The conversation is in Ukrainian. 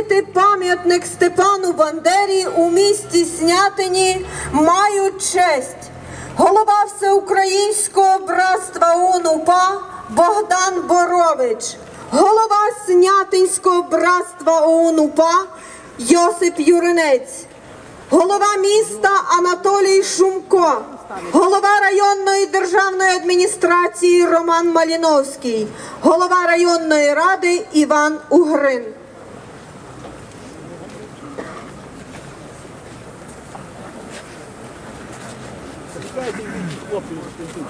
встановити пам'ятник Степану Бандері у місті Снятині мають честь. Голова Всеукраїнського братства ОНУПА Богдан Борович, голова Снятинського братства ОНУПА Йосип Юринець, голова міста Анатолій Шумко, голова районної державної адміністрації Роман Маліновський, голова районної ради Іван Угрин. 外地运货，分分地区。